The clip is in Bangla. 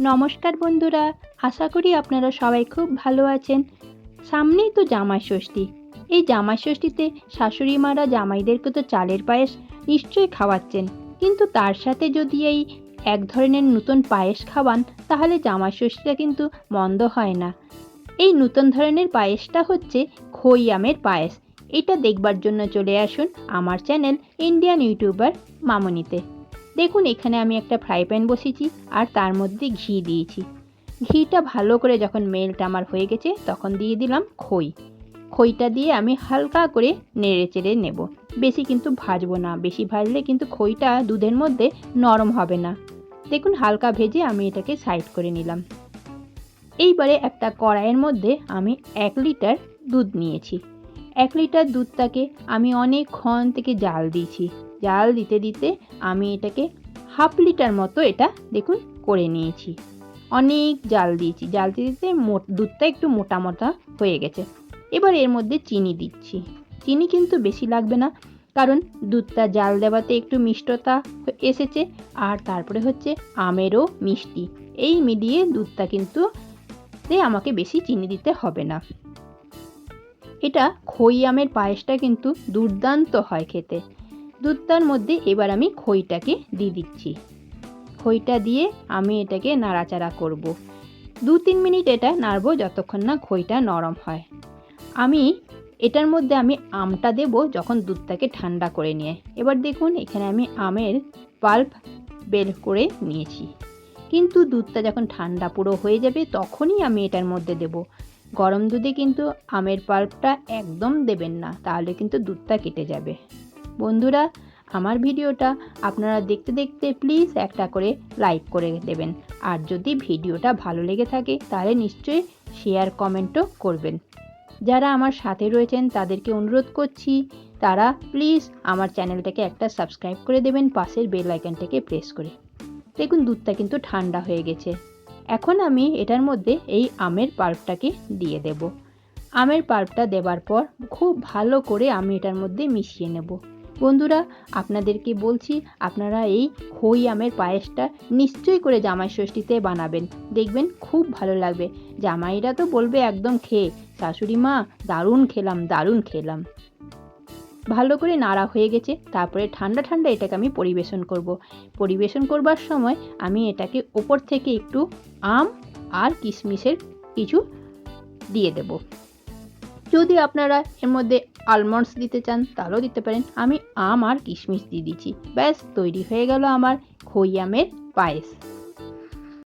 নমস্কার বন্ধুরা, আশা করি আপনারা সবাই খুব ভালো আছেন। সামনেই তো জামাই ষষ্ঠী। এই জামাই ষষ্ঠীতে শাশুড়ি মারা জামাইদেরকে তো চালের পায়েস নিশ্চয়ই খাওয়াচ্ছেন। কিন্তু তার সাথে যদি এই এক ধরনের নতুন পায়েস খাওয়ান, তাহলে জামাই ষষ্ঠীটা কিন্তু মন্দ হয় না। এই নতুন ধরনের পায়েসটা হচ্ছে খই আমের পায়েস। এটা দেখবার জন্য চলে আসুন আমার চ্যানেল ইন্ডিয়ান ইউটিউবার মামনিতে। দেখুন, এখানে আমি একটা ফ্রাই প্যান বসিয়েছি আর তার মধ্যে ঘি দিয়েছি। ঘিটা ভালো করে যখন মেল্ট আমার হয়ে গেছে, তখন দিয়ে দিলাম খই। খইটা দিয়ে আমি হালকা করে নেড়ে চেড়ে নেব। বেশি কিন্তু ভাজবো না। বেশি ভাজলে কিন্তু খইটা দুধের মধ্যে নরম হবে না। দেখুন, হালকা ভেজে আমি এটাকে সাইড করে নিলাম। এইবারে একটা কড়াইয়ের মধ্যে আমি এক লিটার দুধ নিয়েছি। এক লিটার দুধটাকে আমি অনেকক্ষণ থেকে জাল দিয়েছি। জাল দিতে দিতে আমি এটাকে হাফ লিটার মতো এটা দেখুন করে নিয়েছি। অনেক জাল দিয়েছি। জাল দিতে দুধটা একটু মোটা মোটা হয়ে গেছে। এবার এর মধ্যে চিনি দিচ্ছি। চিনি কিন্তু বেশি লাগবে না, কারণ দুধটা জাল দেওয়াতে একটু মিষ্টতা এসেছে আর তারপরে হচ্ছে আমেরও মিষ্টি। এই মিলিয়ে দুধটা কিন্তু আমাকে বেশি চিনি দিতে হবে না। এটা খই আমের পায়েসটা কিন্তু দুর্দান্ত হয় খেতে। দুধটার মধ্যে এবার আমি খইটাকে দিয়ে দিচ্ছি। খইটা দিয়ে আমি এটাকে নাড়াচাড়া করব। দু তিন মিনিট এটা নাড়বো যতক্ষণ না খইটা নরম হয়। আমি এটার মধ্যে আমি আমটা দেব যখন দুধটাকে ঠান্ডা করে নিয়ে। এবার দেখুন, এখানে আমি আমের পাল্প বের করে নিয়েছি। কিন্তু দুধটা যখন ঠান্ডা পুরো হয়ে যাবে তখনই আমি এটার মধ্যে দেব। গরম দুধে কিন্তু আমের পাল্পটা একদম দেবেন না, তাহলে কিন্তু দুধটা কেটে যাবে। বন্ধুরা, আমার ভিডিওটা আপনারা দেখতে দেখতে প্লিজ একটা করে লাইক করে দেবেন। আর যদি ভিডিওটা ভালো লেগে থাকে, তাহলে নিশ্চয়ই শেয়ার কমেন্টও করবেন। যারা আমার সাথে রয়েছেন, তাদেরকে অনুরোধ করছি, তারা প্লিজ আমার চ্যানেলটাকে একটা সাবস্ক্রাইব করে দেবেন, পাশের বেল আইকনটাকে প্রেস করে। দেখুন, দুধটা কিন্তু ঠান্ডা হয়ে গেছে। এখন আমি এটার মধ্যে এই আমের পাল্পটাকে দিয়ে দেব। আমের পাল্পটা দেবার পর খুব ভালো করে আমি এটার মধ্যে মিশিয়ে নেব। বন্ধুরা, আপনাদেরকে বলছি, আপনারা এই খই আমের পায়েসটা নিশ্চয়ই করে জামাই ষষ্ঠীতে বানাবেন। দেখবেন খুব ভালো লাগবে। জামাইরা তো বলবে একদম খেয়ে, শাশুড়ি মা, দারুণ খেলাম দারুণ খেলাম। ভালো করে নাড়া হয়ে গেছে, তারপরে ঠান্ডা ঠান্ডা এটাকে আমি পরিবেশন করব। পরিবেশন করবার সময় আমি এটাকে ওপর থেকে একটু আম আর কিশমিশের কিছু দিয়ে দেব। যদি আপনারা এর মধ্যে আলমন্ডস দিতে চান, তাহলেও দিতে পারেন। আমি আম আর কিশমিশ দিয়ে দিচ্ছি। ব্যাস, তৈরি হয়ে গেল আমার খই আমের পায়েস।